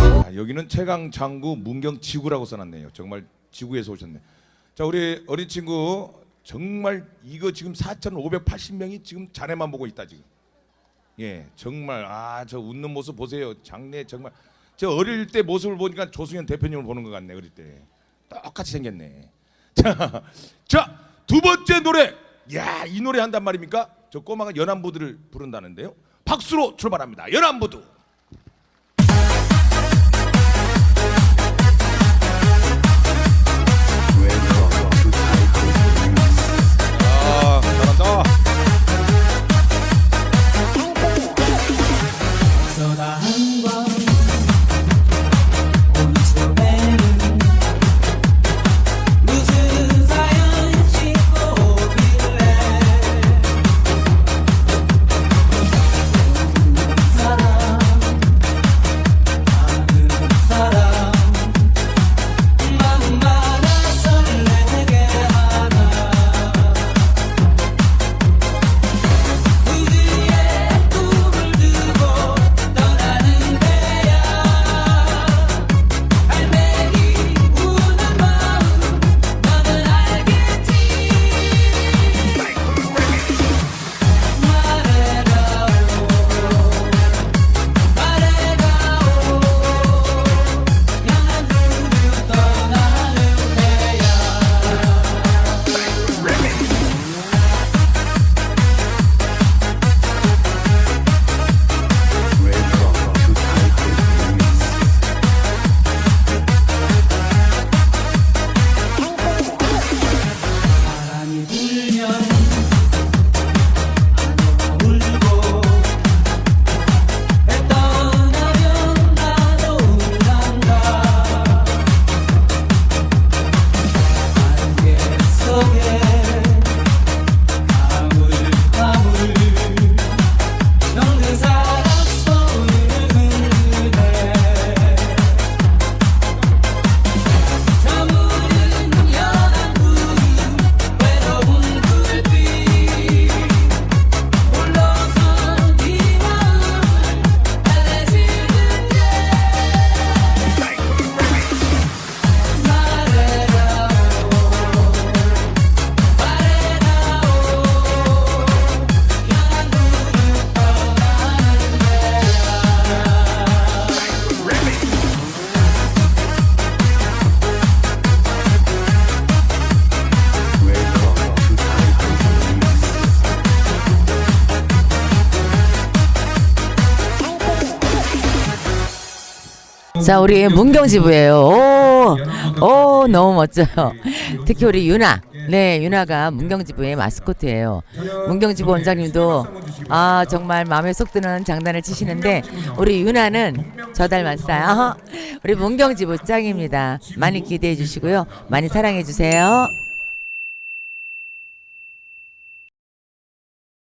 아, 여기는 최강 장구 문경 지구라고 써놨네요. 정말 지구에서 오셨네. 자 우리 어린 친구 정말 이거 지금 4,580명이 지금 자네만 보고 있다 지금. 예, 정말 아 저 웃는 모습 보세요. 장래 정말 저 어릴 때 모습을 보니까 조승현 대표님을 보는 것 같네 어릴 때. 똑같이 생겼네. 자, 자, 두 번째 노래. 야, 이 노래 한단 말입니까? 저 꼬마가 연안부두를 부른다는데요. 박수로 출발합니다. 연안부두. 자, 우리 문경지부예요. 오, 오, 너무 멋져요. 특히 우리 유나. 네, 유나가 문경지부의 마스코트예요. 문경지부 원장님도 아, 정말 마음에 쏙 드는 장단을 치시는데 우리 유나는 저 닮았어요. 우리 문경지부 짱입니다. 많이 기대해 주시고요. 많이 사랑해 주세요.